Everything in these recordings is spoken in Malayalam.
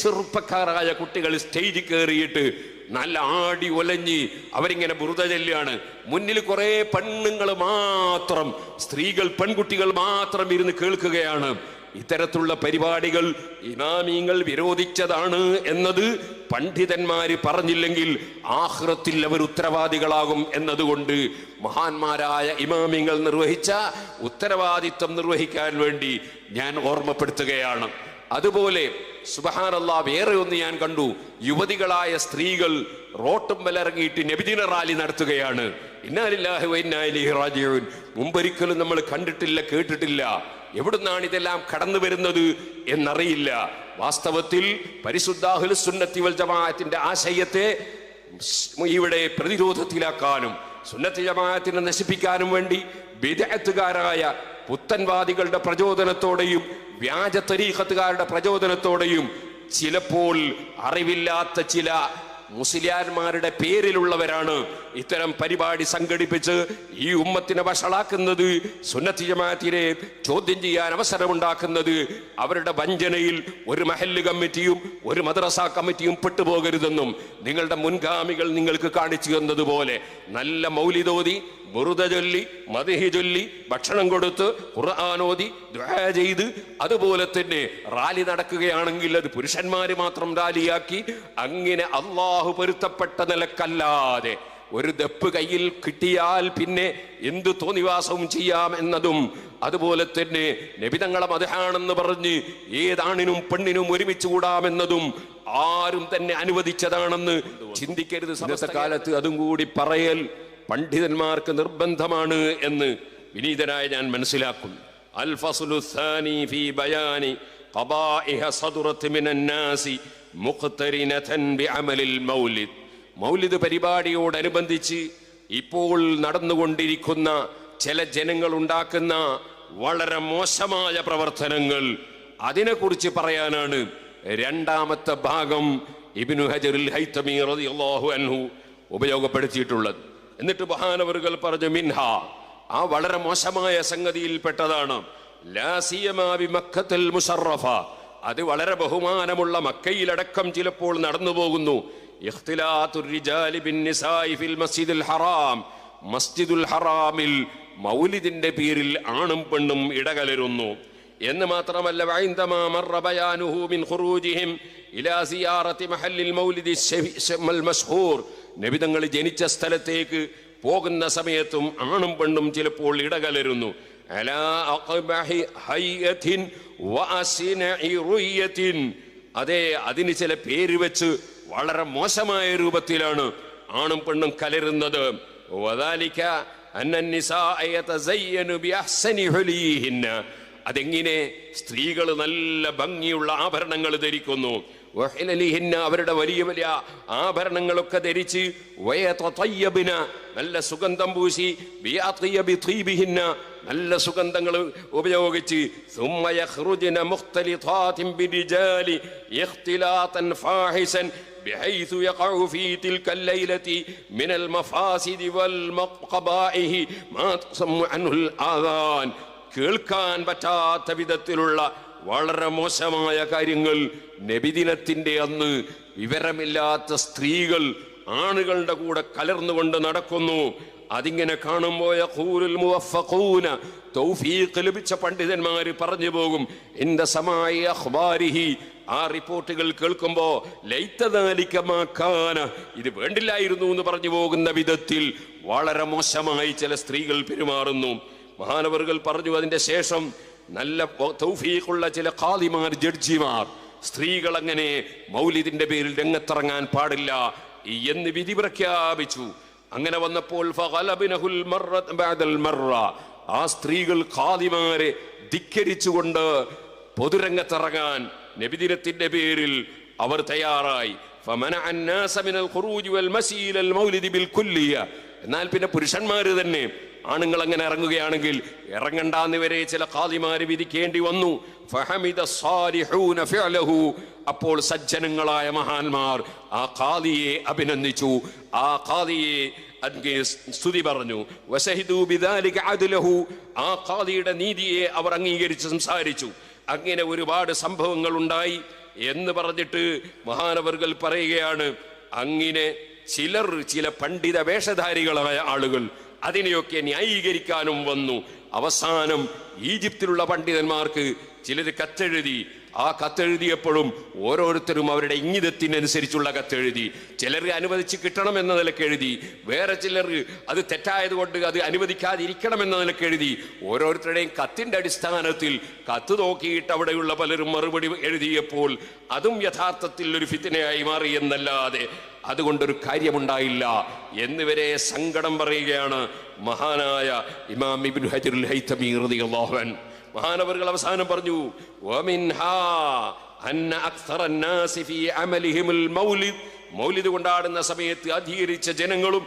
ചെറുപ്പക്കാരായ കുട്ടികൾ സ്റ്റേജിൽ കയറിയിട്ട് നല്ല ആടി ഒലഞ്ഞ് അവരിങ്ങനെ ബുറുത ചെല്ലുകയാണ്. മുന്നിൽ കുറെ പെണ്ണുങ്ങൾ മാത്രം സ്ത്രീകൾ പെൺകുട്ടികൾ മാത്രം ഇരുന്ന് കേൾക്കുകയാണ്. ഇത്തരത്തിലുള്ള പരിപാടികൾ ഇമാമിങ്ങൾ വിരോധിച്ചതാണ് എന്നത് പണ്ഡിതന്മാര് പറഞ്ഞില്ലെങ്കിൽ ആഹ്റത്തിൽ അവർ ഉത്തരവാദികളാകും എന്നതുകൊണ്ട് മഹാന്മാരായ ഇമാമിങ്ങൾ നിർവഹിച്ച ഉത്തരവാദിത്വം നിർവഹിക്കാൻ വേണ്ടി ഞാൻ ഓർമ്മപ്പെടുത്തുകയാണ്. അതുപോലെ സുബഹാനല്ലാ വേറെ ഒന്ന് ഞാൻ കണ്ടു. യുവതികളായ സ്ത്രീകൾ റോട്ടും ഇറങ്ങിയിട്ട് നബിദിന റാലി നടത്തുകയാണ്. മുമ്പൊരിക്കലും നമ്മൾ കണ്ടിട്ടില്ല കേട്ടിട്ടില്ല. എവിടുന്നാണ് ഇതെല്ലാം കടന്നു വരുന്നത് എന്നറിയില്ല. വാസ്തവത്തിൽ പരിശുദ്ധാഹുൽ സുന്നത്തി വൽ ജമാഅത്തിന്റെ ആശയത്തെ ഇവിടെ പ്രതിരോധത്തിലാക്കാനും സുന്നത്തി ജമാഅത്തിനെ നശിപ്പിക്കാനും വേണ്ടി വിദഗ്ധകാരായ പുത്തൻവാദികളുടെ പ്രചോദനത്തോടെയും വ്യാജ തരീഖത്തുകാരുടെ പ്രചോദനത്തോടെയും ചിലപ്പോൾ അറിവില്ലാത്ത ചില മുസ്ലിയാന്മാരുടെ പേരിലുള്ളവരാണ് ഇത്തരം പരിപാടി സംഘടിപ്പിച്ച് ഈ ഉമ്മത്തിനെ വഷളാക്കുന്നത് സുന്നത്തി ജമാഅത്തിനെ ചോദ്യം ചെയ്യാൻ അവസരമുണ്ടാക്കുന്നത്. അവരുടെ വഞ്ചനയിൽ ഒരു മഹല്ല് കമ്മിറ്റിയും ഒരു മദ്രസ കമ്മിറ്റിയും പെട്ടുപോകരുതെന്നും നിങ്ങളുടെ മുൻഗാമികൾ നിങ്ങൾക്ക് കാണിച്ചു തന്നതുപോലെ നല്ല മൗലിതോതി ബുറുദ ചൊല്ലി മതിഹി ചൊല്ലി ഭക്ഷണം കൊടുത്ത് ഖുർആാനോദി ദുആ ചെയ്ത് അതുപോലെ തന്നെ റാലി നടക്കുകയാണെങ്കിൽ അത് പുരുഷന്മാര് മാത്രം റാലിയാക്കി അങ്ങനെ അള്ളാഹു പൊരുത്തപ്പെട്ട നിലക്കല്ലാതെ ഒരു ദപ്പ് കയ്യിൽ കിട്ടിയാൽ പിന്നെ എന്തു തോന്നിവാസവും ചെയ്യാം എന്നതും അതുപോലെ തന്നെ നബിതങ്ങളെ മതഹാണെന്ന് പറഞ്ഞ് ഏതാണിനും പെണ്ണിനും ഒരുമിച്ച് കൂടാമെന്നതും ആരും തന്നെ അനുവദിച്ചതാണെന്ന് ചിന്തിക്കരുത് സമസ്ത കാലത്ത് അതും കൂടി പറയൽ പണ്ഡിതന്മാർക്ക് നിർബന്ധമാണ് എന്ന് വിനീതനായ ഞാൻ മനസ്സിലാക്കും അൽ ഫി ബയാനി മൗലിദ് പരിപാടിയോടനുബന്ധിച്ച് ഇപ്പോൾ നടന്നുകൊണ്ടിരിക്കുന്ന ചില ജനങ്ങൾ ഉണ്ടാക്കുന്ന വളരെ മോശമായ പ്രവർത്തനങ്ങൾ അതിനെക്കുറിച്ച് പറയാനാണ് രണ്ടാമത്തെ ഭാഗം ഇബ്നു ഹജറുൽ ഹൈത്തമി റളിയല്ലാഹു അൻഹു ഉപയോഗപ്പെടുത്തിയിട്ടുള്ളത്. എന്നിട്ട് മഹാനവറുകൾ പറഞ്ഞു മിൻഹ ആ വളരെ മോശമായ സംഗതിയിൽ പെട്ടതാണ് സിയമാ ബി മക്കത്തുൽ മുശറഫ അത് വളരെ ബഹുമാനമുള്ള മക്കയിലടക്കം ചിലപ്പോൾ നടന്നു പോകുന്നു. ഹറാം. മസ്ജിദുൽ ഹറാമിൽ മൗലിദിന്റെ പേരിൽ ആണും പെണ്ണും ഇടകലരുന്നു. എന്ന് മാത്രമല്ല വൈന്ദമാ നബിതങ്ങൾ ജനിച്ച സ്ഥലത്തേക്ക് പോകുന്ന സമയത്തും ആണും പെണ്ണും ചിലപ്പോൾ ഇടകലരുന്നു. അതെ അതിന് ചില പേര് വെച്ച് വളരെ മോശമായ രൂപത്തിലാണ് ആണും പെണ്ണും കലരുന്നത്. അതെങ്ങനെ സ്ത്രീകൾ നല്ല ഭംഗിയുള്ള ആഭരണങ്ങൾ ധരിക്കുന്നു. വഹിലലിഹിന്ന അവരുടെ വലിയ വലിയ ആഭരണങ്ങളൊക്കെ ധരിച്ച് വയതതയ്യബിന നല്ല സുഗന്ധം പൂശി ബിയാത്തിയബി ത്വീബിഹിന്ന നല്ല സുഗന്ധങ്ങൾ ഉപയോഗിച്ച് ثم يخرجن مختلطات بالرجال اختلاطا فاحشا بحيث يقع في تلك الليلة من المفاسد والقبائح ما تسمى عنه الآذان കേൾക്കാൻ പറ്റാത്ത വിധത്തിലുള്ള വളരെ മോശമായ കാര്യങ്ങൾ നബിദിനത്തിന്റെ അന്ന് വിവരമില്ലാത്ത സ്ത്രീകൾ ആണുകളുടെ കൂടെ കലർന്നുകൊണ്ട് നടക്കുന്നു. അതിങ്ങനെ കാണുമ്പോൾ തൗഫീഖ് ലഭിച്ച പണ്ഡിതന്മാർ പറഞ്ഞു പോകും. എന്റെ സമായ അഖ്ബാരിഹി. ആ റിപ്പോർട്ടുകൾ കേൾക്കുമ്പോ ലൈത്തദാലിക്കമാക്കാന ഇത് വേണ്ടില്ലായിരുന്നു എന്ന് പറഞ്ഞു പോകുന്ന വിധത്തിൽ വളരെ മോശമായി ചില സ്ത്രീകൾ പെരുമാറുന്നു. മഹാനവറുകൾ പറഞ്ഞു അതിന്റെ ശേഷം നല്ല തൗഫീഖുള്ള ചില കാലിമാർ ജഡ്ജിമാർ. സ്ത്രീകൾ അങ്ങനെ മൗലിദിന്റെ പേരിൽ രംഗത്തിറങ്ങാൻ പാടില്ല. എന്ന് വിധി പ്രഖ്യാപിച്ചു. അങ്ങനെ വന്നപ്പോൾ ആ സ്ത്രീകൾ ഖാദിമാരെ ധിക്കരിച്ചുകൊണ്ട് പൊതുരംഗത്തിറങ്ങാൻ നബിദിനത്തിന്റെ പേരിൽ അവർ തയ്യാറായി. എന്നാൽ പിന്നെ പുരുഷന്മാര് തന്നെ ആണുങ്ങൾ അങ്ങനെ ഇറങ്ങുകയാണെങ്കിൽ ഇറങ്ങണ്ടാന്ന് വരെ ചില കാതിമാര് വിധിക്കേണ്ടി വന്നു. അപ്പോൾ സജ്ജനങ്ങളായ മഹാന്മാർ ആ കാതിയെ അഭിനന്ദിച്ചു ആ കാതിയെ സ്തുതി പറഞ്ഞു. ആ കാദിയുടെ നീതിയെ അവർ അംഗീകരിച്ച് സംസാരിച്ചു അങ്ങനെ ഒരുപാട് സംഭവങ്ങൾ ഉണ്ടായി എന്ന് പറഞ്ഞിട്ട് മഹാനവർകൾ പറയുകയാണ് അങ്ങനെ ചിലർ ചില പണ്ഡിത വേഷധാരികളായ ആളുകൾ അതിനെയൊക്കെ ന്യായീകരിക്കാനും വന്നു. അവസാനം ഈജിപ്തിലുള്ള പണ്ഡിതന്മാർക്ക് ചിലർ കത്തെഴുതി. ആ കത്തെഴുതിയപ്പോഴും ഓരോരുത്തരും അവരുടെ ഇംഗിതത്തിനനുസരിച്ചുള്ള കത്തെഴുതി. ചിലർ അനുവദിച്ച് കിട്ടണം എന്ന നിലയ്ക്ക് എഴുതി. വേറെ ചിലർ അത് തെറ്റായതുകൊണ്ട് അത് അനുവദിക്കാതിരിക്കണം എന്ന നിലയ്ക്ക് എഴുതി. ഓരോരുത്തരുടെയും കത്തിന്റെ അടിസ്ഥാനത്തിൽ കത്ത് നോക്കിയിട്ട് അവിടെയുള്ള പലരും മറുപടി എഴുതിയപ്പോൾ അതും യഥാർത്ഥത്തിൽ ഒരു ഫിത്തിനയായി മാറി എന്നല്ലാതെ അതുകൊണ്ടൊരു കാര്യമുണ്ടായില്ല എന്നിവരെ സങ്കടം പറയുകയാണ് മഹാനായ ഇമാം ഇബിൻ ഹജറുൽ ഹൈതമി റളിയല്ലാഹു അൻ മഹാനവറുകൾ അവസാനം പറഞ്ഞു വമിൻഹാ അന്ന അഖസറുന്നാസി ഫീ അമലഹിംൽ മൗലിദ്. മൗലിദ് കൊണ്ടാടുന്ന സമയത്ത് അധീകരിച്ച ജനങ്ങളും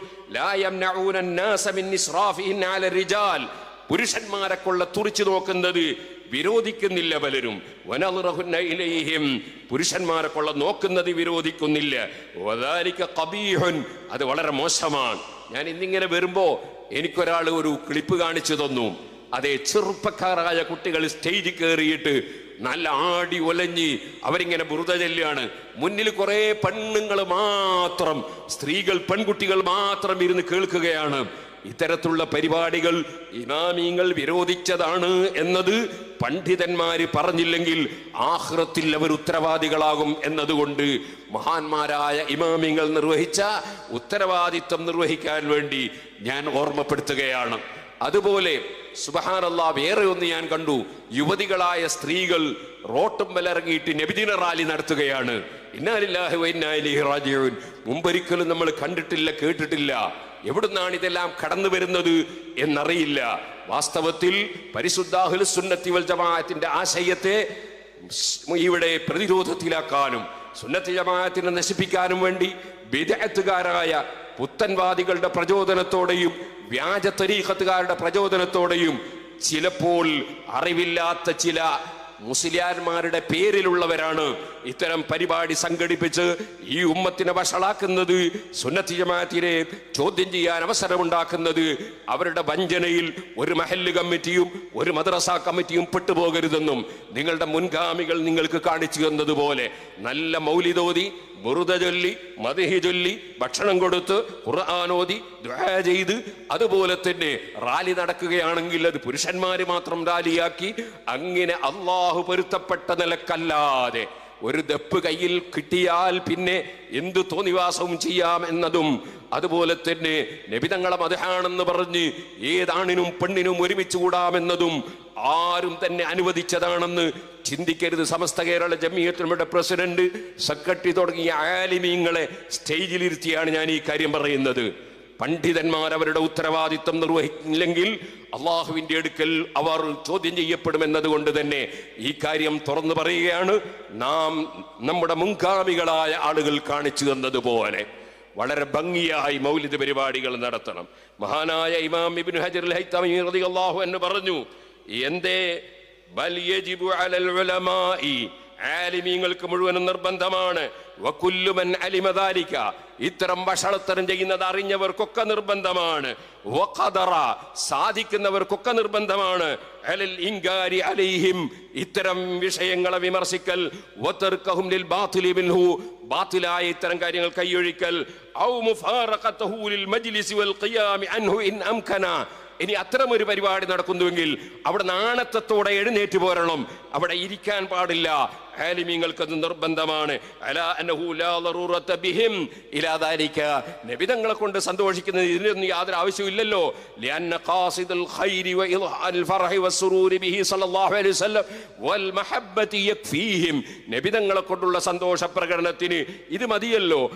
പുരുഷന്മാരെ കൊള്ള തുറിച്ചു നോക്കുന്നത് വിരോധിക്കുന്നില്ല പലരും. വനളുറഹുന്ന ഇലൈഹിം. പുരുഷന്മാരെ കൊള്ള നോക്കുന്നത് വിരോധിക്കുന്നില്ല. വദാലിക ഖബീഹുൻ. അത് വളരെ മോശമാണ്. ഞാൻ ഇന്നിങ്ങനെ വരുമ്പോ എനിക്കൊരാൾ ഒരു ക്ലിപ്പ് കാണിച്ചു തന്നു. അതേ ചെറുപ്പക്കാരായ കുട്ടികൾ സ്റ്റേജിൽ കയറിയിട്ട് നല്ല ആടി ഒലഞ്ഞി അവരിങ്ങനെ ബുറുത ചെല്ലുകയാണ്. മുന്നിൽ കുറെ പെണ്ണുങ്ങൾ മാത്രം സ്ത്രീകൾ പെൺകുട്ടികൾ മാത്രം ഇരുന്ന് കേൾക്കുകയാണ്. ഇത്തരത്തിലുള്ള പരിപാടികൾ ഇമാമിങ്ങൾ വിരോധിച്ചതാണ് എന്നത് പണ്ഡിതന്മാര് പറഞ്ഞില്ലെങ്കിൽ ആഹ്റത്തിൽ അവർ ഉത്തരവാദികളാകും എന്നതുകൊണ്ട് മഹാന്മാരായ ഇമാമിങ്ങൾ നിർവഹിച്ച ഉത്തരവാദിത്വം നിർവഹിക്കാൻ വേണ്ടി ഞാൻ ഓർമ്മപ്പെടുത്തുകയാണ്. അതുപോലെ സുബഹാനല്ല വേറെ ഒന്ന് ഞാൻ കണ്ടു. യുവതികളായ സ്ത്രീകൾ റോട്ടും വലിറങ്ങിയിട്ട് നബിദിന റാലി നടത്തുകയാണ്. ഇന്നാലില്ലാഹു മുമ്പൊരിക്കലും നമ്മൾ കണ്ടിട്ടില്ല കേട്ടിട്ടില്ല. എവിടുന്നാണ് ഇതെല്ലാം കടന്നു വരുന്നത് എന്നറിയില്ല. വാസ്തവത്തിൽ പരിശുദ്ധാഹുൽ സുന്നത്തി വൽ ജമാഅത്തിന്റെ ആശയത്തെ ഇവിടെ പ്രതിരോധത്തിലാക്കാനും സുന്നത്തി ജമാഅത്തിനെ നശിപ്പിക്കാനും വേണ്ടി വിദഗ്ധകാരായ പുത്തൻവാദികളുടെ പ്രചോദനത്തോടെയും വ്യാജ തരീഖത്തുകാരുടെ പ്രചോദനത്തോടെയും ചിലപ്പോൾ അറിവില്ലാത്ത ചില മുസ്ലിയാന്മാരുടെ പേരിലുള്ളവരാണ് ഇത്തരം പരിപാടി സംഘടിപ്പിച്ച് ഈ ഉമ്മത്തിനെ വഷളാക്കുന്നത്. സുന്നത്തി ജമാഅത്തിനെ ചോദ്യം ചെയ്യാൻ അവസരമുണ്ടാക്കുന്നത് അവരുടെ വഞ്ചനയിൽ ഒരു മഹല്ല് കമ്മിറ്റിയും ഒരു മദ്രസ കമ്മിറ്റിയും പെട്ടുപോകരുതെന്നും നിങ്ങളുടെ മുൻഗാമികൾ നിങ്ങൾക്ക് കാണിച്ചു തന്നതുപോലെ നല്ല മൗലിതോതി ബുറുദ ചൊല്ലി മതിഹി ചൊല്ലി ഭക്ഷണം കൊടുത്ത് ഖുർആാനോദി ദുആ ചെയ്ത് അതുപോലെ തന്നെ റാലി നടക്കുകയാണെങ്കിൽ അത് പുരുഷന്മാര് മാത്രം റാലിയാക്കി അങ്ങനെ അള്ളാഹു പൊരുത്തപ്പെട്ട നിലക്കല്ലാതെ ഒരു ദപ്പ് കയ്യിൽ കിട്ടിയാൽ പിന്നെ എന്തു തോന്നിവാസവും ചെയ്യാം എന്നതും അതുപോലെ തന്നെ നബിതങ്ങളെ മതഹാണെന്ന് പറഞ്ഞ് ഏതാണിനും പെണ്ണിനും ഒരുമിച്ച് കൂടാമെന്നതും ആരും തന്നെ അനുവദിച്ചതാണെന്ന് ചിന്തിക്കരുത്. സമസ്ത കേരള ജമിയത്തിനുടെ പ്രസിഡന്റ് സെക്രട്ടറി തുടങ്ങിയ ആലിമീങ്ങളെ സ്റ്റേജിലിരുത്തിയാണ് ഞാൻ ഈ കാര്യം പറയുന്നത്. പണ്ഡിതന്മാർ അവരുടെ ഉത്തരവാദിത്വം നിർവഹിക്കില്ലെങ്കിൽ അള്ളാഹുവിന്റെ അടുക്കൽ അവർ ചോദ്യം ചെയ്യപ്പെടുമെന്നതുകൊണ്ട് തന്നെ ഈ കാര്യം തുറന്നു പറയുകയാണ്. നാം നമ്മുടെ മുൻഗാമികളായ ആളുകൾ കാണിച്ചു തന്നതുപോലെ വളരെ ഭംഗിയായി മൗലിക പരിപാടികൾ നടത്തണം. മഹാനായ ഇമാം ഇബിൻ ഹജർ ഹൈത്തമി റളിയല്ലാഹു എന്ന് പറഞ്ഞു എന്തേ? ആലിമീങ്ങൾക്ക് മുഴുവനും നിർബന്ധമാണ്. വകുല്ലുമൻ അലിമ ദാലിക. ഇത്തരം വഷളത്തരം ചെയ്യുന്നത് അറിഞ്ഞവർക്കൊക്കെ നിർബന്ധമാണ്. സാധിക്കുന്നവർക്കൊക്കെ നിർബന്ധമാണ്. അലൈഹിം. ഇത്തരം വിഷയങ്ങളെ വിമർശിക്കൽ. ബാത്തിലായ ഇത്തരം കാര്യങ്ങൾ കൈയൊഴിക്കൽ. ഇനി അത്തരം ഒരു പരിപാടി നടക്കുന്നുവെങ്കിൽ അവിടെ നാണത്തത്തോടെ എഴുന്നേറ്റ് പോരണം. അവിടെ ഇരിക്കാൻ പാടില്ല. ആലിമീങ്ങൾക്കത് നിർബന്ധമാണ്. നബിതങ്ങളെ കൊണ്ട് സന്തോഷിക്കുന്നത് ഇതിനൊന്നും യാതൊരു ആവശ്യമില്ലല്ലോ നബിതങ്ങളെ കൊണ്ടുള്ള സന്തോഷ പ്രകടനത്തിന് ഇത് മതിയല്ലോ.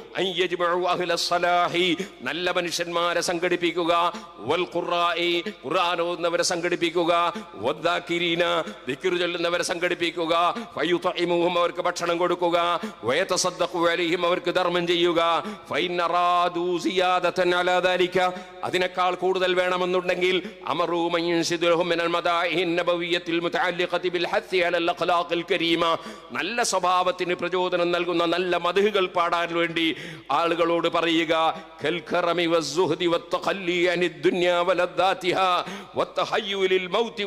നല്ല മനുഷ്യന്മാരെ സംഘടിപ്പിക്കുക. ഓതുന്നവരെ സംഘടിപ്പിക്കുക. വദ്ദാകിരീന സംഘടിപ്പിക്കുക. അവർക്ക് ഭക്ഷണം കൊടുക്കുക. അവർക്ക് ധർമ്മം ചെയ്യുക. അതിനേക്കാൾ കൂടുതൽ വേണമെന്നുണ്ടെങ്കിൽ മിനൽ ബിൽ അലൽ കരീമ. നല്ല സ്വഭാവത്തിന് പ്രചോദനം നൽകുന്ന നല്ല മദ്ഹുകൾ പാടാൻ വേണ്ടി ആളുകളോട് പറയുക. കൽ ഖറമി വസ്സുഹ്ദി വത്തഖല്ലി അനിദ് ദുനിയ വലദ്ദാതിഹാ വത്തഹയ്യുലിൽ മൗതി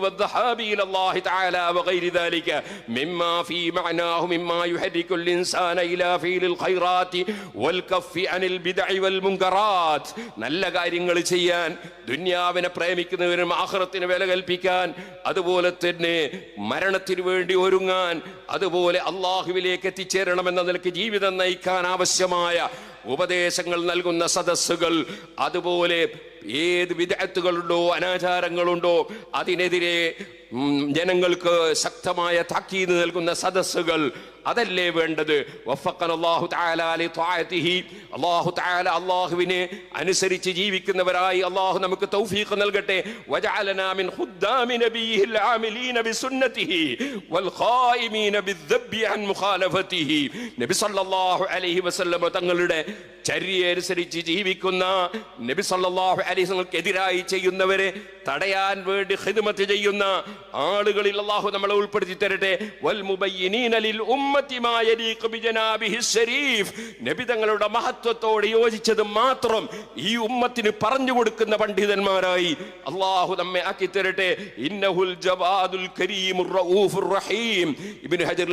തആല വഗൈരി ذلك مما في معناه مما يحرك الإنسان إلى فعل الخيرات والكف عن البدع والمنكرات നല്ല കാര്യങ്ങൾ ചെയ്യാൻ ദുന്യാവിനെ പ്രേമിക്കുന്നവരും ആഹ്റത്തിന് വില കൽപ്പിക്കാൻ അതുപോലെ തന്നെ മരണത്തിന് വേണ്ടി ഒരുങ്ങാൻ അതുപോലെ അള്ളാഹുവിലേക്ക് എത്തിച്ചേരണമെന്ന നിലയ്ക്ക് ജീവിതം നയിക്കാൻ ആവശ്യമായ ഉപദേശങ്ങൾ നൽകുന്ന സദസ്സുകൾ അതുപോലെ ഏത് വിദഗ്ധകളുണ്ടോ അനാചാരങ്ങളുണ്ടോ അതിനെതിരെ ഉം, ജനങ്ങൾക്ക് ശക്തമായ താക്കീത് നൽകുന്ന സദസ്സുകൾ അതല്ലേ വേണ്ടത്? അള്ളാഹുവിനെ അനുസരിച്ച് ജീവിക്കുന്നവരായി അള്ളാഹു നമുക്ക് തൗഫീഖ് നൽകട്ടെ. തങ്ങളുടെ ചര്യ അനുസരിച്ച് ജീവിക്കുന്ന നബി അലൈഹി എതിരായി ചെയ്യുന്നവരെ തടയാൻ വേണ്ടി ഹിദ്മത്ത് ചെയ്യുന്ന ആളുകളിൽ അള്ളാഹു നമ്മളെ ഉൾപ്പെടുത്തി തരട്ടെ. വൽ മുബയ്യിനീന ലിൽ ഉമ്മത്തി മാ യലീഖു ബിജനാബിഹി ശരീഫ് നബി തങ്ങളുടെ മഹത്വത്തോട് യോജിച്ചത് മാത്രം ഈ ഉമ്മത്തിന് പറഞ്ഞു കൊടുക്കുന്ന പണ്ഡിതന്മാരായി അള്ളാഹു നമ്മെ ആക്കി തരട്ടെ. ഇന്നഹുൽ ജവാദുൽ കരീമുർ റഊഫുർ റഹീം. ഇബ്നു ഹജർ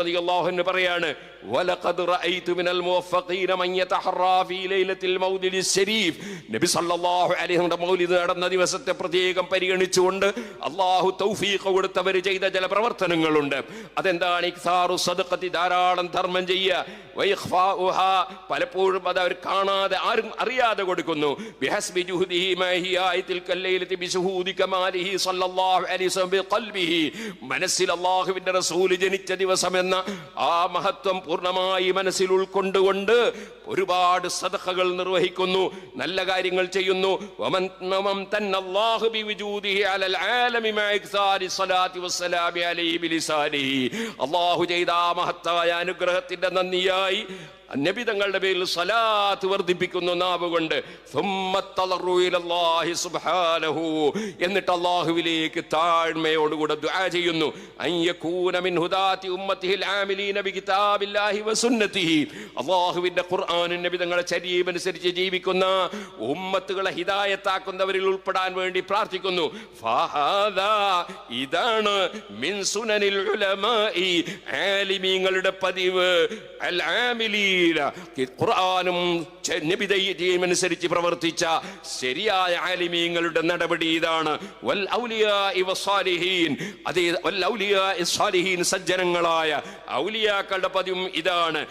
റളിയല്ലാഹു അൻഹു പറയാണ് വലഖദ് റഅയ്തു മിനൽ മുവഫഖീന മൻ യതഹറാ ഫീ ലൈലത്തിൽ മൗലിദി ശരീഫ് നബി സല്ലല്ലാഹു അലൈഹി വസല്ലം മൗലിദ് നടന്ന ദിവസത്തെ പ്രത്യേകം പരിഗണിച്ചുകൊണ്ട് അള്ളാഹു തൗഫീഖ് കൊടുത്തവർ ചെയ്ത ചില പ്രവർത്തനങ്ങളുണ്ട്. അതെന്താണ്? ഇക്സാറു സദഖത്തി ധാരാളം ധർമ്മം ചെയ്യുക വൈഖ്ഫാഉഹാ പലപ്പോഴും അത് അവർ കാണാതെ ആരും അറിയാതെ കൊടുക്കുന്നു. ബിഹസ്ബി ജുഹദിഹി മാ ഹിയ ആയത്തിൽ കല്ലൈലത്തി ബിശുഹൂദി കമാലിഹി സല്ലല്ലാഹു അലൈഹി വസല്ലം ബിഖൽബിഹി. മനസ്സിൽ അല്ലാഹുവിന്റെ റസൂൽ ജനിച്ച ദിവസം എന്ന ആ മഹത്വം പൂർണമായി മനസ്സിൽ ഉൾക്കൊണ്ടുകൊണ്ട് ഒരുപാട് സദഖകൾ നിർവഹിക്കുന്നു നല്ല കാര്യങ്ങൾ ചെയ്യുന്നു. അള്ളാഹു ചെയ്ത മഹത്തായ അനുഗ്രഹത്തിന്റെ നന്ദിയായി നബി തങ്ങളുടെ പേരിൽ സലാത്ത് വർദ്ധിപ്പിക്കുന്നു നാവ് കൊണ്ട് എന്നിട്ട് അള്ളാഹുവിലേക്ക് താഴ്മയോടുകൂടെ ദ്വാ ചെയ്യുന്നു. അള്ളാഹുവിന്റെ ഖുർആാനും നബി തങ്ങളുടെ അനുസരിച്ച് ജീവിക്കുന്ന ഉമ്മത്തുകളെ ഹിതായത്താക്കുന്നവരിൽ ഉൾപ്പെടാൻ വേണ്ടി പ്രാർത്ഥിക്കുന്നു. ഇതാണ് മിൻസുനനിൽ ആലിമീങ്ങളുടെ പതിവ്. അൽ ആമിലീൻ ആമിലീന ഖുർആനും ച- നബിതയും അനുസരിച്ച് പ്രവർത്തിച്ച ശരിയായ ആലിമീങ്ങളുടെ നടപടി ഇതാണ്. വൽ സജ്ജനങ്ങളായ ഔലിയാക്കളുടെ പതിവും ഇതാണ്.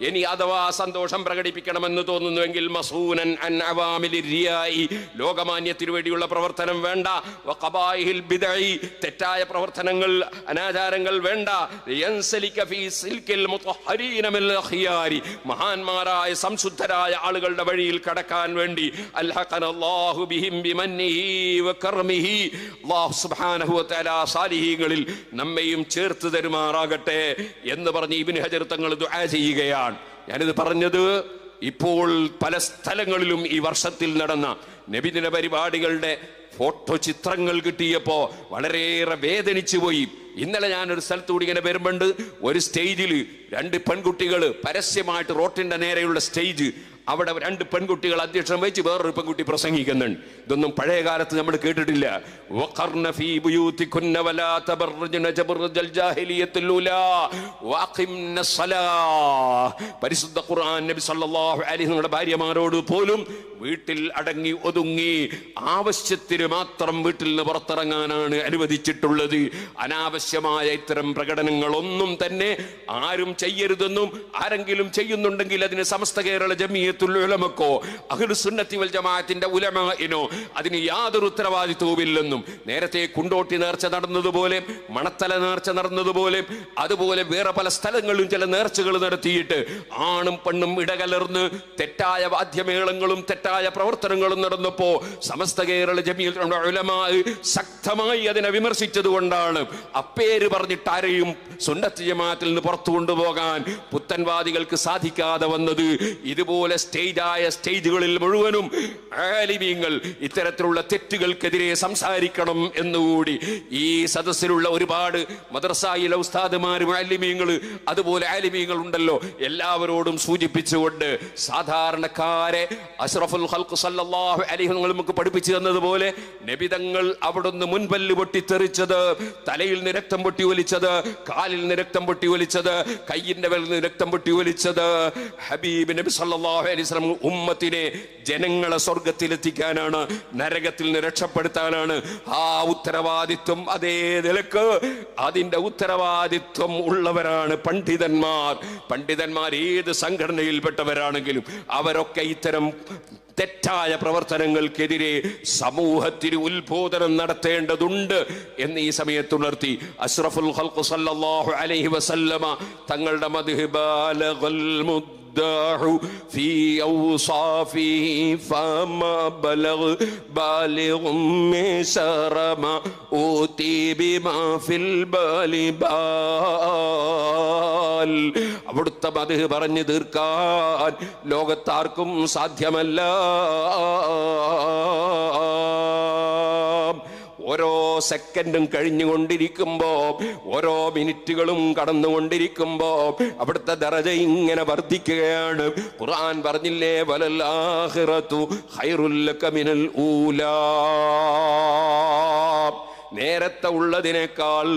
ഇനി അഥവാ സന്തോഷം പ്രകടിപ്പിക്കണമെന്ന് തോന്നുന്നുവെങ്കിൽ മസൂനൻ അൻ റിയായി ലോകമാന്യത്തിനു വേണ്ടിയുള്ള പ്രവർത്തനം വേണ്ട. തെറ്റായ പ്രവർത്തനങ്ങൾ അനാചാരങ്ങൾ വേണ്ട. മഹാന്മാരായ സംശുദ്ധരായ ആളുകളുടെ വഴിയിൽ കടക്കാൻ വേണ്ടി. സാലിഹീങ്ങളിൽ നമ്മയും ചേർത്ത് തരുമാറാകട്ടെ എന്ന് പറഞ്ഞ് ഇബിൻ ഹജർ തങ്ങൾ ദുആ ചെയ്യുകയാണ്. ഞാനിത് പറഞ്ഞത് ഇപ്പോൾ പല സ്ഥലങ്ങളിലും ഈ വർഷത്തിൽ നടന്ന നബിദിന പരിപാടികളുടെ ഫോട്ടോ ചിത്രങ്ങൾ കിട്ടിയപ്പോ വളരെയേറെ വേദനിച്ചു പോയി ഇന്നലെ ഞാൻ ഒരു സ്ഥലത്തൂടി ഇങ്ങനെ വരുമ്പോണ്ട് ഒരു സ്റ്റേജിൽ രണ്ട് പെൺകുട്ടികൾ പരസ്യമായിട്ട് റോട്ടിന്റെ നേരെയുള്ള സ്റ്റേജ് അവിടെ രണ്ട് പെൺകുട്ടികൾ അധ്യക്ഷം വെച്ച് വേറൊരു പെൺകുട്ടി പ്രസംഗിക്കുന്നുണ്ട്. ഇതൊന്നും പഴയ കാലത്ത് നമ്മൾ കേട്ടിട്ടില്ല. പരിശുദ്ധ ഖുർആൻ നബി സല്ലല്ലാഹു അലൈഹി ഭാര്യമാരോട് പോലും വീട്ടിൽ അടങ്ങി ഒതുങ്ങി ആവശ്യത്തിന് മാത്രം വീട്ടിൽ നിന്ന് പുറത്തിറങ്ങാനാണ് അനുവദിച്ചിട്ടുള്ളത്. അനാവശ്യമായ ഇത്തരം പ്രകടനങ്ങളൊന്നും തന്നെ ആരും ചെയ്യരുതെന്നും ആരെങ്കിലും ചെയ്യുന്നുണ്ടെങ്കിൽ അതിന് സമസ്ത കേരള ജമിയത്തുൽ ഉലമക്കോ അഹ്ലു സുന്നത്തി വൽ ജമാഅത്തിന്റെ ഉലമയിനോ അതിന് യാതൊരു ഉത്തരവാദിത്വവുമില്ലെന്നും നേരത്തെ കുണ്ടോട്ടി നേർച്ച നടന്നതുപോലെ മണത്തല നേർച്ച നടന്നതുപോലെ അതുപോലെ വേറെ പല സ്ഥലങ്ങളിലും ചില നേർച്ചകൾ നടത്തിയിട്ട് ആണും പെണ്ണും ഇടകലർന്ന് തെറ്റായ വാദ്യമേളങ്ങളും തെറ്റായ പ്രവർത്തനങ്ങളും നടന്നപ്പോ സമസ്ത കേരള ജമീൽ ശക്തമായി അതിനെ വിമർശിച്ചത് കൊണ്ടാണ് അപ്പേര് പറഞ്ഞിട്ട് ആരെയും സുന്നത്ത് ജമാത്തിൽ നിന്ന് പുറത്തു കൊണ്ടുപോകാൻ പുത്തൻവാദികൾക്ക് സാധിക്കാതെ വന്നത് ഇതുപോലെ സ്റ്റേജായ സ്റ്റേജുകളിൽ മുഴുവനും ആലിമീങ്ങൾ ഇത്തരത്തിലുള്ള തെറ്റുകൾക്കെതിരെ സംസാരിക്കണം എന്നുകൂടി. ഈ സദസ്സിലുള്ള ഒരുപാട് മദ്രസായിലെ ഉസ്താദുമാരും ആലിമീങ്ങൾ അതുപോലെ ആലിമീങ്ങൾ ഉണ്ടല്ലോ എല്ലാവരോടും സൂചിപ്പിച്ചുകൊണ്ട് സാധാരണക്കാരെ അഷ്റഫ് സല്ലല്ലാഹു അലൈഹി നമുക്ക് പഠിപ്പിച്ചു തന്നതുപോലെ നബിതങ്ങൾ അവിടുന്ന് മുൻപല്ല് പൊട്ടിത്തെറിച്ചത് തലയിൽ നിന്ന് രക്തം പൊട്ടി ഒലിച്ചത് കാലിൽ നിന്ന് രക്തം പൊട്ടി ഒലിച്ചത് കയ്യിന്റെ മേൽ നിന്ന് രക്തം പൊട്ടി ഒലിച്ചത്. ഹബീബ് നബി സല്ലല്ലാഹു അലൈഹി വസല്ലം ഉമ്മത്തിനെ ജനങ്ങളെ സ്വർഗത്തിലെത്തിക്കാനാണ് നരകത്തിൽ നിന്ന് രക്ഷപ്പെടുത്താനാണ്. ആ ഉത്തരവാദിത്വം അതേ നിലയ്ക്ക് അതിന്റെ ഉത്തരവാദിത്വം ഉള്ളവരാണ് പണ്ഡിതന്മാർ. പണ്ഡിതന്മാർ ഏത് സംഘടനയിൽപ്പെട്ടവരാണെങ്കിലും അവരൊക്കെ ഇത്തരം തെറ്റായ പ്രവർത്തനങ്ങൾക്കെതിരെ സമൂഹത്തിന് ഉത്ബോധനം നടത്തേണ്ടതുണ്ട് എന്ന് ഈ സമയത്ത് ഉണർത്തി. അഷ്റഫുൽ ഖൽഖ് സല്ലല്ലാഹു അലൈഹി വസല്ലമ തങ്ങളുടെ മദ്ഹ് ബാലഗൽ المداح في أوصافه فما بلغ بالغ مسار ما أوتي بما في البال بال അവിടുത്തെ മത് പറഞ്ഞു തീർക്കാൻ ലോകത്താർക്കും സാധ്യമല്ല ഓരോ സെക്കൻഡും കഴിഞ്ഞുകൊണ്ടിരിക്കുമ്പോ ഓരോ മിനിറ്റുകളും കടന്നുകൊണ്ടിരിക്കുമ്പോ അവിടുത്തെ ദറജ ഇങ്ങനെ വർദ്ധിക്കുകയാണ്. ഖുർആൻ പറഞ്ഞില്ലേ വലല്ലാഹിറത്തു ലക മിനൽ ഊലാ. നേരത്തെ ഉള്ളതിനേക്കാൾ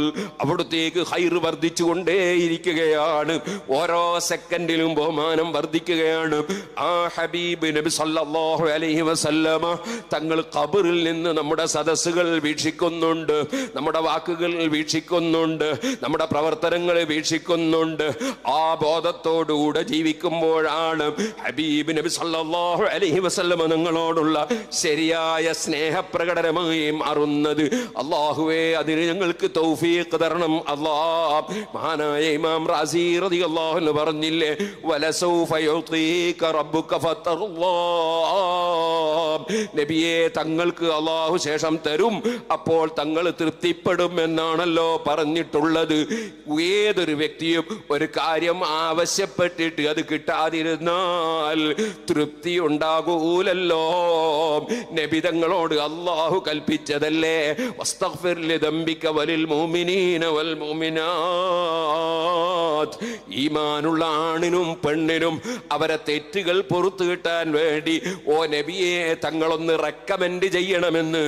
അവിടുത്തേക്ക് ഹൈറ് വർദ്ധിച്ചുകൊണ്ടേയിരിക്കുകയാണ്. ഓരോ സെക്കൻഡിലും ബഹുമാനം വർദ്ധിക്കുകയാണ്. ആ ഹബീബ് നബി സല്ലാഹു അലഹി വസല്ലമ തങ്ങൾ കബറിൽ നിന്ന് നമ്മുടെ സദസ്സുകൾ വീക്ഷിക്കുന്നുണ്ട്. നമ്മുടെ വാക്കുകൾ വീക്ഷിക്കുന്നുണ്ട്. നമ്മുടെ പ്രവർത്തനങ്ങൾ വീക്ഷിക്കുന്നുണ്ട്. ആ ബോധത്തോടുകൂടെ ജീവിക്കുമ്പോഴാണ് ഹബീബ് നബി സല്ലാഹു അലഹി വസല്ലമ നിങ്ങളോടുള്ള ശരിയായ സ്നേഹപ്രകടനമായി മാറുന്നത് അള്ളാഹുവേ അതിന് ഞങ്ങൾക്ക് തൗഫീഖ് തരണം. അള്ളാ മഹാനായ ഇമാം റാസി റളിയല്ലാഹു എന്ന് പറഞ്ഞില്ലേ നബിയെ തങ്ങൾക്ക് അള്ളാഹു ശേഷം തരും. അപ്പോൾ തങ്ങൾ തൃപ്തിപ്പെടും എന്നാണല്ലോ പറഞ്ഞിട്ടുള്ളത്. ഏതൊരു വ്യക്തിയും ഒരു കാര്യം ആവശ്യപ്പെട്ടിട്ട് അത് കിട്ടാതിരുന്നാൽ തൃപ്തി ഉണ്ടാകൂലല്ലോ. നബിതങ്ങളോട് അള്ളാഹു കൽപ്പിച്ചതല്ലേ? വസ്തഗ്ഫിർ واغفر لذنبك وللمؤمنين والمؤمنات. ഈമാനുള്ള ആണിനും പെണ്ണിനും അവരെ തെറ്റുകൾ പുറത്തു കിട്ടാൻ വേണ്ടി ഓ നബിയെ തങ്ങളൊന്ന് റെക്കമെൻഡ് ചെയ്യണമെന്ന്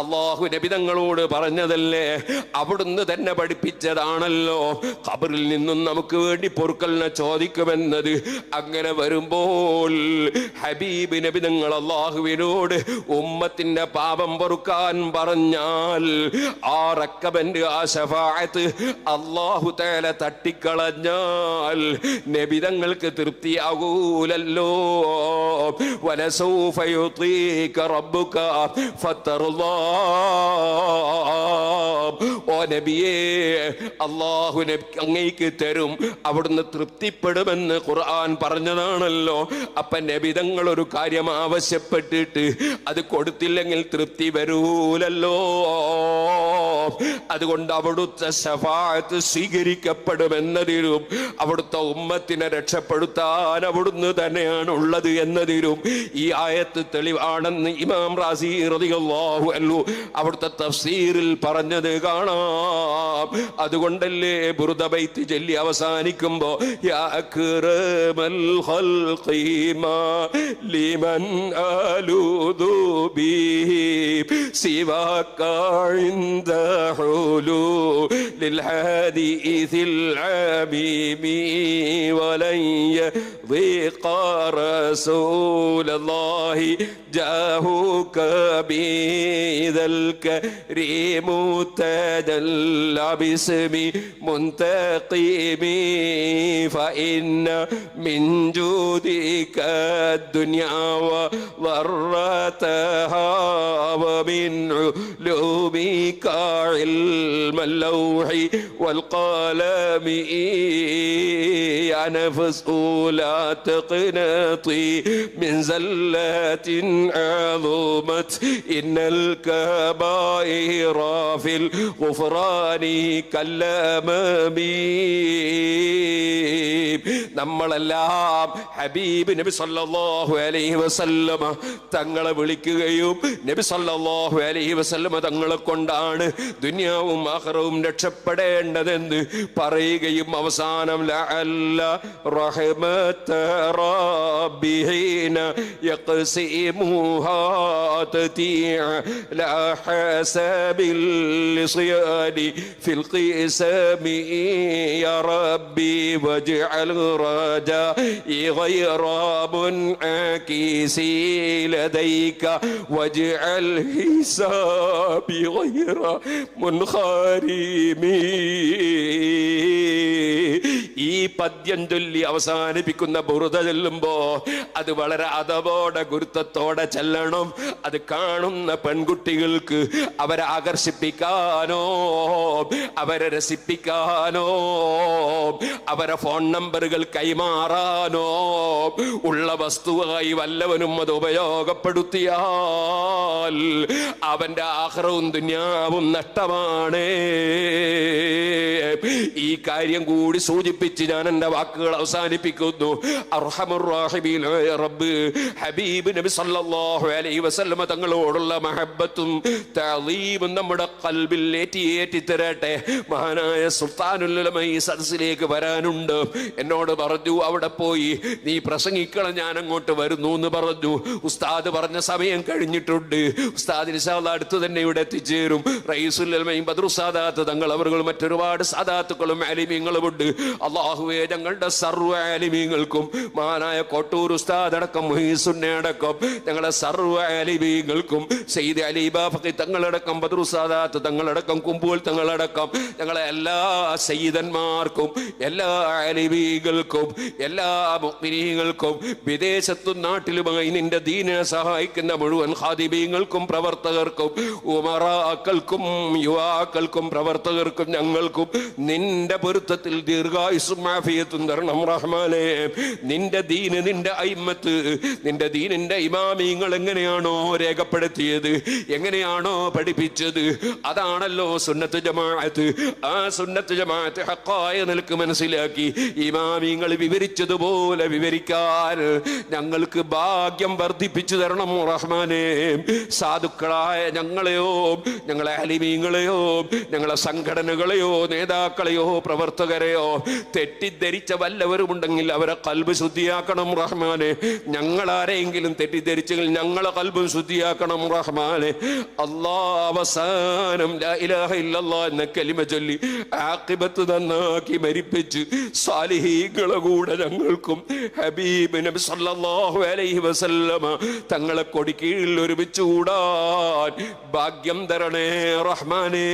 അള്ളാഹു നബി തങ്ങളോട് പറഞ്ഞതല്ലേ? അവിടുന്ന് തന്നെ പഠിപ്പിച്ചതാണല്ലോ. ഖബറിൽ നിന്നും നമുക്ക് വേണ്ടി പൊറുക്കലിനെ ചോദിക്കുമെന്നത് അങ്ങനെ വരുമ്പോൾ ഹബീബ് നബി തങ്ങൾ അള്ളാഹുവിനോട് ഉമ്മത്തിന്റെ പാപം പൊറുക്കാൻ പറഞ്ഞാൽ ആ റെക്കമെൻഡ് ആ ശഫായത്ത് അള്ളാഹു തേല തട്ടിക്കളഞ്ഞാൽ നബിതങ്ങൾക്ക് തൃപ്തിയാകൂലല്ലോ. ഓ നബിയേ അള്ളാഹു നബി അങ്ങേക്ക് തരും. അവിടുന്ന് തൃപ്തിപ്പെടുമെന്ന് ഖുർആൻ പറഞ്ഞതാണല്ലോ. അപ്പൊ നബിതങ്ങൾ ഒരു കാര്യം ആവശ്യപ്പെട്ടിട്ട് അത് കൊടുത്തില്ലെങ്കിൽ തൃപ്തി വരൂലല്ലോ. അതുകൊണ്ട് അവിടുത്തെ ശഫാഅത്ത് സ്വീകരിക്കപ്പെടുമെന്നതിലും അവിടുത്തെ ഉമ്മത്തിനെ രക്ഷപ്പെടുത്താൻ അവിടുന്ന് തന്നെയാണ് ഉള്ളത് എന്നതിലും ഈ ആയത്ത് തെളിവാണെന്ന് ഇമാം റാസി റളിയല്ലാഹു അൻഹു അവിടുത്തെ തഫ്സീറിൽ പറഞ്ഞത് കാണാം. അതുകൊണ്ടല്ലേ ബുറുദൈത്ത് ചൊല്ലി അവസാനിക്കുമ്പോ ലിമൻ അലൂദു ബിഹി سواك عند حلول للحديث العبيب ولن يضيق رسول الله جاهك بذا الكريم تجلى باسم منتقم فإن من جودك الدنيا وضرتها ومن علومك علم اللوح والقلم يا نفس لا تقنطي من زلات عظمت إن الكبائر في الغفران كالأمام നമ്മളെല്ലാം ഹബീബ് നബി സല്ലല്ലാഹു അലൈഹി വസല്ലമ തങ്ങളെ വിളിക്കുകയും നബി സല്ലല്ലാഹു അലൈഹി വസല്ലമ തങ്ങളെ കൊണ്ടാണ് ദുനിയാവും ആഖിറവും രക്ഷപ്പെടേണ്ടതെന്ന് പറയുകയും അവസാനം ലഅല്ല ربي حين يقسمها تتيع لا حساب لصيادي في القسام يا ربي واجعل رجائي غير منعكس لديك واجعل حسابي غير منخرمين പദ്യം ചൊല്ലി അവസാനിപ്പിക്കുന്ന ബുറുത ചൊല്ലുമ്പോ അത് വളരെ അതവോടെ ഗുരുത്വത്തോടെ ചെല്ലണം. അത് കാണുന്ന പെൺകുട്ടികൾക്ക് അവരെ ആകർഷിപ്പിക്കാനോ അവരെ രസിപ്പിക്കാനോ അവരെ ഫോൺ നമ്പറുകൾ കൈമാറാനോ ഉള്ള വസ്തുവായി വല്ലവനും അത് ഉപയോഗപ്പെടുത്തിയാൽ അവന്റെ ആഹ്റവും ദുന്യാവും നഷ്ടമാണ്. ഈ കാര്യം കൂടി സൂചിപ്പിച്ച് ഞാൻ എന്റെ വാക്കുകൾ അവസാനിപ്പിക്കുന്നു. റബ്ബ് ഹബീബ് നബി അലൈഹി വസല്ലമ തങ്ങളോടുള്ള മഹബത്തും തഅലീമും നമ്മുടെ കൽബിൽ ഏറ്റി ഏറ്റി തരട്ടെ മഹാനായ സുൽത്താനുല്ലമ ഈ സദസ്സിലേക്ക് വരാനുണ്ട്. എന്നോട് പറഞ്ഞു അവിടെ പോയി നീ പ്രസംഗിക്കണം ഞാൻ അങ്ങോട്ട് വരുന്നു എന്ന് പറഞ്ഞു. ഉസ്താദ് പറഞ്ഞ സമയം കഴിഞ്ഞിട്ടുണ്ട്. ഉസ്താദ് ഇൻഷാല്ലാ അടുത്ത് തന്നെ ഇവിടെ എത്തിച്ചേരും. റയീസുല്ലമയും ബദ്രുസാദാത്ത് തങ്ങൾ അവർ മറ്റൊരുപാട് സാദാത്തുക്കളും ആലിമീങ്ങളുമുണ്ട് അള്ളാഹുവെ ഞങ്ങളുടെ സർവ ആലിമീങ്ങൾക്കും മഹാനായ കൊട്ടൂർ ഉസ്താദ് അടക്കം മുഹീസുന്നെ അടക്കം ഞങ്ങളുടെ സർവ ആലിമീങ്ങൾക്കും സെയ്ദ് അലിബാഫി തങ്ങളടക്കം ബദ്രുസാദാത്ത് തങ്ങളടക്കം കുമ്പൂൽ തങ്ങളടക്കം ഞങ്ങളെ എല്ലാ സയ്യിദന്മാർക്കും എല്ലാ അലിമീകൾക്കും എല്ലാ മുഗ്മിനീങ്ങൾക്കും വിദേശത്തും നാട്ടിലുമായി നിന്റെ ദീനെ സഹായിക്കുന്ന മുഴുവൻ ഹാദിബീങ്ങൾക്കും പ്രവർത്തകർക്കും ഉമറാക്കൾക്കും യുവാക്കൾക്കും പ്രവർത്തകർക്കും ഞങ്ങൾക്കും നിന്റെ പൊരുത്തത്തിൽ ദീർഘായുസും ആഫിയത്തും തരണം റഹ്മാനെ. നിന്റെ ദീന് നിന്റെ അയിമത്ത് നിന്റെ ദീനിന്റെ ഇമാമിങ്ങൾ എങ്ങനെയാണോ രേഖപ്പെടുത്തിയത് എങ്ങനെയാണോ പഠിപ്പിച്ചത് അതാണല്ലോ സുന്നത്ത് ജമാഅത്ത്. ആ സുന്നത്ത് ജമാഅത്ത് ഹക്കായ നിലയ്ക്ക് മനസ്സിലാക്കി ഇമാമിങ്ങൾ വിവരിച്ചതുപോലെ വിവരിക്കാൻ ഞങ്ങൾക്ക് ഭാഗ്യം വർദ്ധിപ്പിച്ചു തരണം റഹ്മാനെ. സാധുക്കളായ ഞങ്ങളെയോ ഞങ്ങളെ അലിമീങ്ങളെയോ ഞങ്ങളെ സംഘടനകളെയോ നേതാക്കളെയോ പ്രവർത്തകരെയോ തെറ്റിദ്ധരിച്ച വല്ലവരുമുണ്ടെങ്കിൽ അവരെ കൽബ് ശുദ്ധിയാക്കണം റഹ്മാനെ. ഞങ്ങളാരെങ്കിലും തെറ്റിദ്ധരിച്ചെങ്കിൽ ഞങ്ങളെ കൽബും ശുദ്ധിയാക്കണം റഹ്മാനെ. അല്ലാ അവസാനം ഇലാഹ എന്ന കലിമ ചൊല്ലി ആക്കിബത്ത് നന്നാക്കി മരിപ്പിച്ച് സാലിഹീകളെ കൂടെ ഞങ്ങൾക്കും ഹബീബ് നബി സല്ലല്ലാഹു അലൈഹി വസല്ലമ തങ്ങളെ ഒരുമിച്ച് കൂടാൻ ഭാഗ്യം തരണേ റഹ്മാനേ.